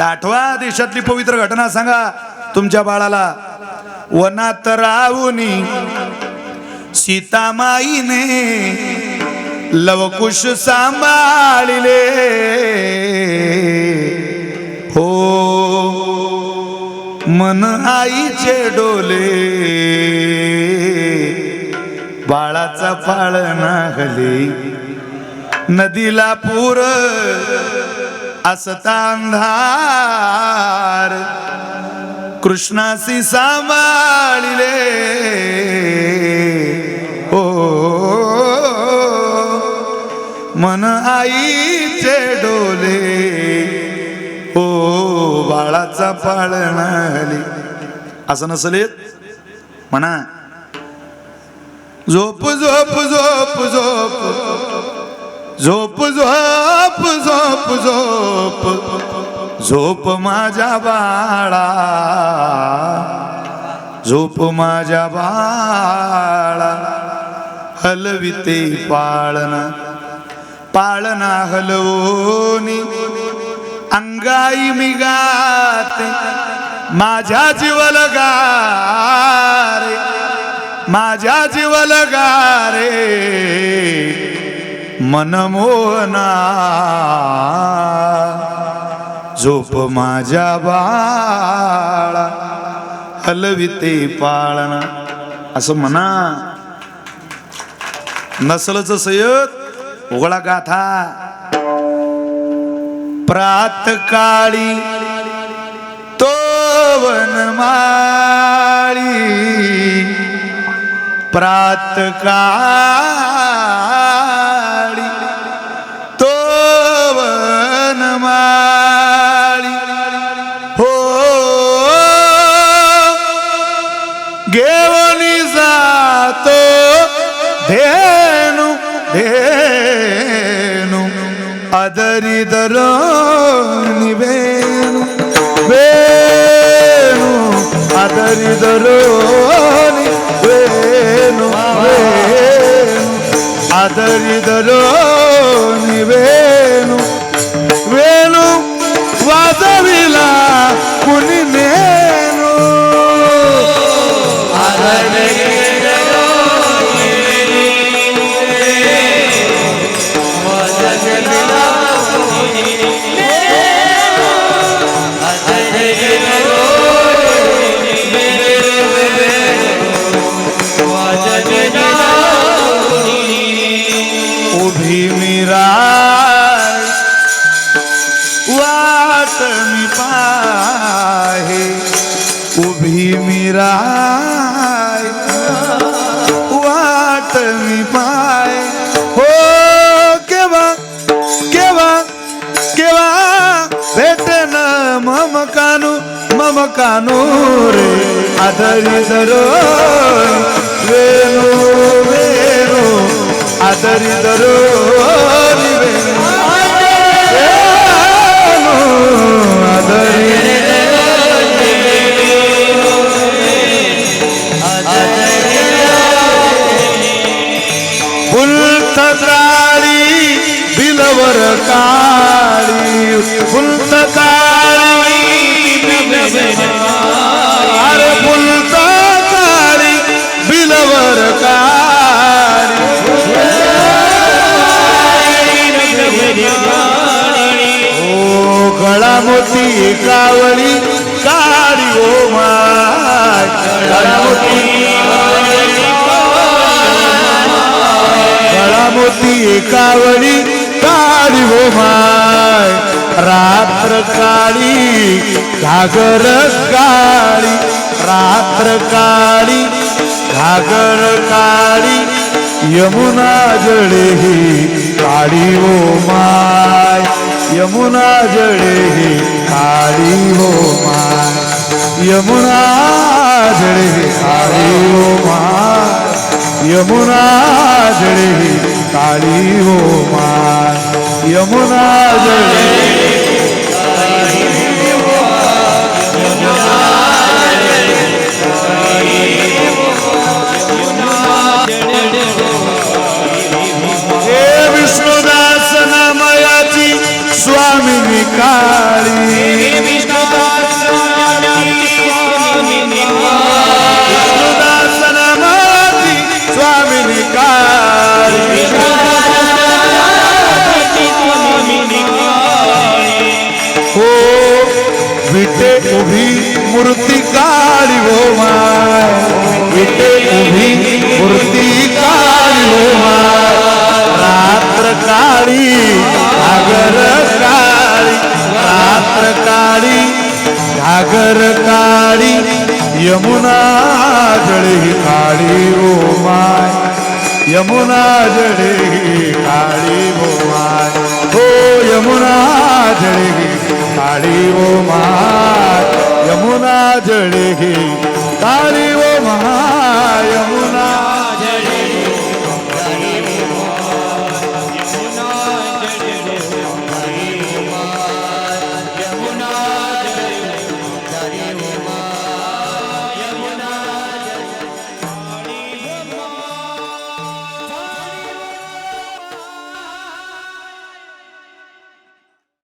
आठवा देशातली पवित्र घटना सांगा तुमच्या बाळाला. वनात राहुनी सीतामाईने लवकुश सांभाळिले. हो मन आईचे डोले. बाळाचा फाळ नागले नदीला पूर असता अंधार कृष्णासी सांभाळिले. ओ मन आईचे डोले. ओ बाळाचा पाळणाली असं नसेल म्हणा. झोप झोप झोप झोप. झोप झोप झोप झोप. झोप माझ्या बाळा. झोप माझ्या बाळा. हलविते पाळणा. पाळणा हलवोनी. अंगाई मी गाते. माझ्या जीवल गारे. माझ्या जीवल गारे. मनमोहना झोप माझ्या बाळा. हलविते पाळणा. असं म्हणा. नसलच सयत उघडा गाथा. प्रातकाळी तो वनमाळी प्रातकाळी ಏನು ಅದರಿದರೋ ನೀವೇನು? ವೇನು ಅದರಿದರೋ ನೀವೇನು? ವೇನು ಅದರಿದರೋ ನೀವೇನು? ವೇನು ವಾದವಿಲ್ಲ. उभी मिराय वाट मी पाहे. उभी मीरा वाट मी पाय हो केव्हा केव्हा केव्हा भेटन मम कानू मम कानू रे. आदरी धरो वेणू वेणू ಆದರಿದರು ಕಾಳಿ ಬಿಲವರ ಕಾಳಿ ಹುಲ್ತ मोती कावळी काळी ओ माय. गळा मोती गळा मोती कावळी काळी ओ माय. रात्र काळी घागर काळी. रात्र काळी घागर काळी. यमुना जळे ही काळी ओ माय. यमुना जळे ही काळी हो माय. यमुना जळे ही काळी हो माय. यमुना जळे काळी हो माय. यमुना जळे उभी मूर्ती काळी हो माय. इथे उभी मूर्ती काळी हो माय. रात्र काळी घागर काळी रात्र काळी घागर काळी यमुना जळे काळी ओ माय. यमुना जळे काळी ओ माय. हो यमुना जळे કાળીઓ માં યમુના જળેગી તારી